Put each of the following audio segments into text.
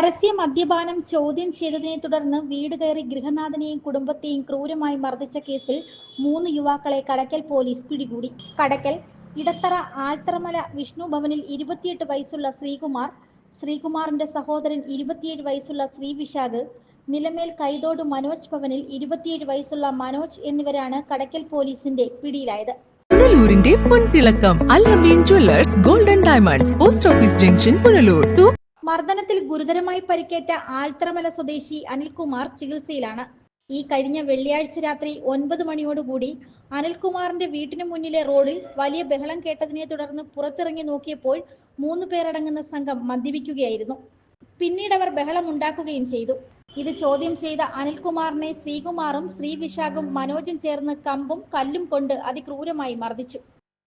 പരസ്യ മദ്യപാനം ചോദ്യം ചെയ്തതിനെ തുടർന്ന് വീട് കയറി ഗൃഹനാഥനെയും കുടുംബത്തെയും ക്രൂരമായി മർദ്ദിച്ച കേസിൽ മൂന്ന് യുവാക്കളെ കടക്കൽ പോലീസ് പിടികൂടി. കടക്കൽ ഇടത്തറ ആൽത്തറമല വിഷ്ണു ഭവനിൽ ഇരുപത്തിയെട്ട് വയസ്സുള്ള ശ്രീകുമാർ ശ്രീകുമാറിന്റെ സഹോദരൻ ഇരുപത്തിയേഴ് വയസ്സുള്ള ശ്രീവിശാഖ് നിലമേൽ കൈതോട് മനോജ് ഭവനിൽ ഇരുപത്തിയേഴ് വയസ്സുള്ള മനോജ് എന്നിവരാണ് കടക്കൽ പോലീസിന്റെ പിടിയിലായത്. പുനലൂരിന്റെ പൊൻതിളക്കം Alameen jewellers golden diamonds post office junction Punalur മർദ്ദനത്തിൽ ഗുരുതരമായി പരിക്കേറ്റ ആൽത്തറമല സ്വദേശി അനിൽകുമാർ ചികിത്സയിലാണ്. ഈ കഴിഞ്ഞ വെള്ളിയാഴ്ച രാത്രി ഒൻപത് മണിയോടുകൂടി അനിൽകുമാറിന്റെ വീട്ടിനു മുന്നിലെ റോഡിൽ വലിയ ബഹളം കേട്ടതിനെ തുടർന്ന് പുറത്തിറങ്ങി നോക്കിയപ്പോൾ മൂന്ന് പേരടങ്ങുന്ന സംഘം മദ്യപിക്കുകയായിരുന്നു. പിന്നീട് അവർ ബഹളം ഉണ്ടാക്കുകയും ചെയ്തു. ഇത് ചോദ്യം ചെയ്ത അനിൽകുമാറിനെ ശ്രീകുമാറും ശ്രീവിശാഖും മനോജും ചേർന്ന് കമ്പും കല്ലും കൊണ്ട് അതിക്രൂരമായി മർദ്ദിച്ചു.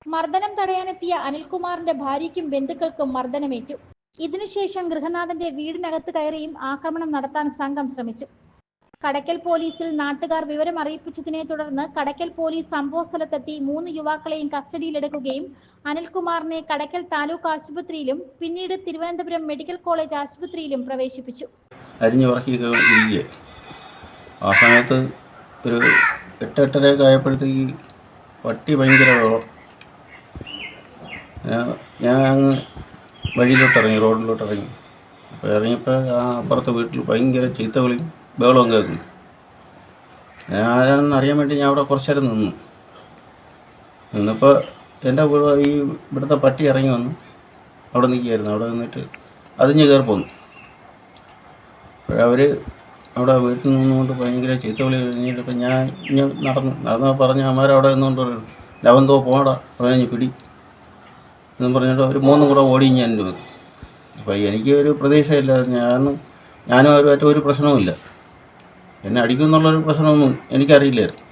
മർദ്ദനം തടയാനെത്തിയ അനിൽകുമാറിന്റെ ഭാര്യയ്ക്കും ബന്ധുക്കൾക്കും മർദ്ദനമേറ്റു. ഇതിനുശേഷം ഗൃഹനാഥന്റെ വീടിനകത്ത് കയറിയും ആക്രമണം നടത്താൻ സംഘം ശ്രമിച്ചു. കടക്കൽ പോലീസിൽ നാട്ടുകാർ വിവരം അറിയിപ്പിച്ചതിനെ തുടർന്ന് കടക്കൽ പോലീസ് സംഭവസ്ഥലത്തെത്തി മൂന്ന് യുവാക്കളെയും കസ്റ്റഡിയിലെടുക്കുകയും അനിൽകുമാറിനെ കടക്കൽ താലൂക്ക് ആശുപത്രിയിലും പിന്നീട് തിരുവനന്തപുരം മെഡിക്കൽ കോളേജ് ആശുപത്രിയിലും പ്രവേശിപ്പിച്ചു. ആ സമയത്ത് ഒരു എട്ട് എട്ടരയൊക്കെ ആയപ്പോഴത്തേക്ക് പട്ടി ഭയങ്കര ഞാൻ- വഴിയിലോട്ട് ഇറങ്ങി റോഡിലോട്ട് ഇറങ്ങി അപ്പോൾ ഇറങ്ങിയപ്പോൾ ആ അപ്പുറത്തെ വീട്ടിൽ ഭയങ്കര ചീത്ത വിളി ബഹളവും കേൾക്കുന്നു. ഞാനാണെന്ന് അറിയാൻ വേണ്ടി ഞാൻ അവിടെ കുറച്ചു നേരം നിന്നു. നിന്നപ്പോൾ എന്റെ ഈ ഇവിടുത്തെ പട്ടി ഇറങ്ങി വന്നു. അവിടെ നിൽക്കുകയായിരുന്നു. അവിടെ നിന്നിട്ട് അതിഞ്ഞ് കയറി പോന്നു. അപ്പോഴവർ അവിടെ വീട്ടിൽ നിന്നുകൊണ്ട് ഭയങ്കര ചീത്ത വിളി കഴിഞ്ഞിട്ടപ്പോൾ ഞാൻ ഞാൻ നടന്നു നടന്നു പറഞ്ഞ് അമ്മമാരവിടെ നിന്നുകൊണ്ട് പറഞ്ഞു ലവന്തോ പോടാ അവനെ പിടി. എന്നും പറഞ്ഞിട്ട് ഒരു മൂന്നും കൂടെ ഓടി ഞാൻ വന്നു അപ്പോൾ എനിക്ക് ഒരു പ്രതീക്ഷയില്ല. ഞാൻ ഞാനും അവരുമായിട്ട് ഒരു പ്രശ്നവുമില്ല. എന്നെ അടിക്കുമെന്നുള്ളൊരു പ്രശ്നമൊന്നും എനിക്കറിയില്ലായിരുന്നു.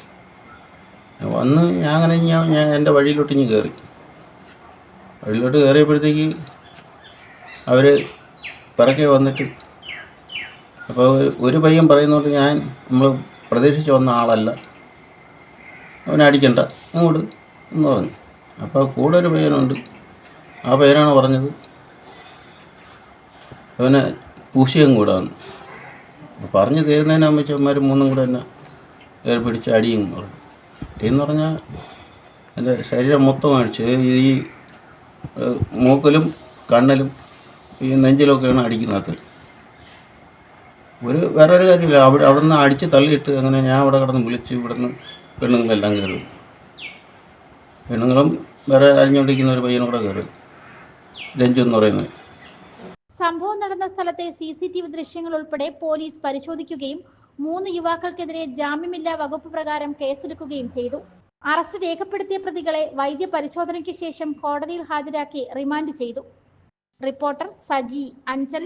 വന്ന് ഞാൻ അങ്ങനെ ഞാൻ ഞാൻ എന്റെ വഴിയിലോട്ട് ഇനി കയറി. വഴിയിലോട്ട് കയറിയപ്പോഴത്തേക്ക് അവർ പിറക്കെ വന്നിട്ട് അപ്പോൾ ഒരു പയ്യൻ പറയുന്നോണ്ട് ഞാൻ നമ്മൾ പ്രതീക്ഷിച്ച് വന്ന ആളല്ല. അവനെ അടിക്കണ്ട. അങ്ങോട്ട് എന്ന് പറഞ്ഞു. അപ്പോൾ കൂടെ ഒരു പയ്യനുണ്ട്. ആ പേരാണ് പറഞ്ഞത്? അവനെ പൂശിയും കൂടെ വന്നു അപ്പോൾ പറഞ്ഞു തീരുന്നതിന് അമ്മച്ചന്മാർ മൂന്നും കൂടെ എന്നെ കയറി പിടിച്ച് അടിയും പറഞ്ഞു. അടിയെന്ന് പറഞ്ഞാൽ എന്റെ ശരീരം മൊത്തം അടിച്ച്. ഈ മൂക്കലും കണ്ണിലും ഈ നെഞ്ചിലൊക്കെയാണ് അടിക്കുന്നത് ഒരു വേറൊരു കാര്യമില്ല. അവിടെ അവിടെ നിന്ന് അടിച്ച് തള്ളിയിട്ട് അങ്ങനെ ഞാൻ അവിടെ കിടന്ന് വിളിച്ച് ഇവിടെ നിന്ന് പെണ്ണുങ്ങളെല്ലാം കയറി. പെണ്ണുങ്ങളും വേറെ അരിഞ്ഞുകൊണ്ടിരിക്കുന്ന ഒരു പയ്യനും കൂടെ കയറി. രഞ്ജു സംഭവം നടന്ന സ്ഥലത്തെ സി സി ടി വി ദൃശ്യങ്ങൾ ഉൾപ്പെടെ പോലീസ് പരിശോധിക്കുകയും മൂന്ന് യുവാക്കൾക്കെതിരെ ജാമ്യമില്ലാ വകുപ്പ് പ്രകാരം കേസെടുക്കുകയും ചെയ്തു. അറസ്റ്റ് രേഖപ്പെടുത്തിയ പ്രതികളെ വൈദ്യ പരിശോധനയ്ക്ക് ശേഷം കോടതിയിൽ ഹാജരാക്കി റിമാൻഡ് ചെയ്തു. റിപ്പോർട്ടർ സജി അഞ്ചൽ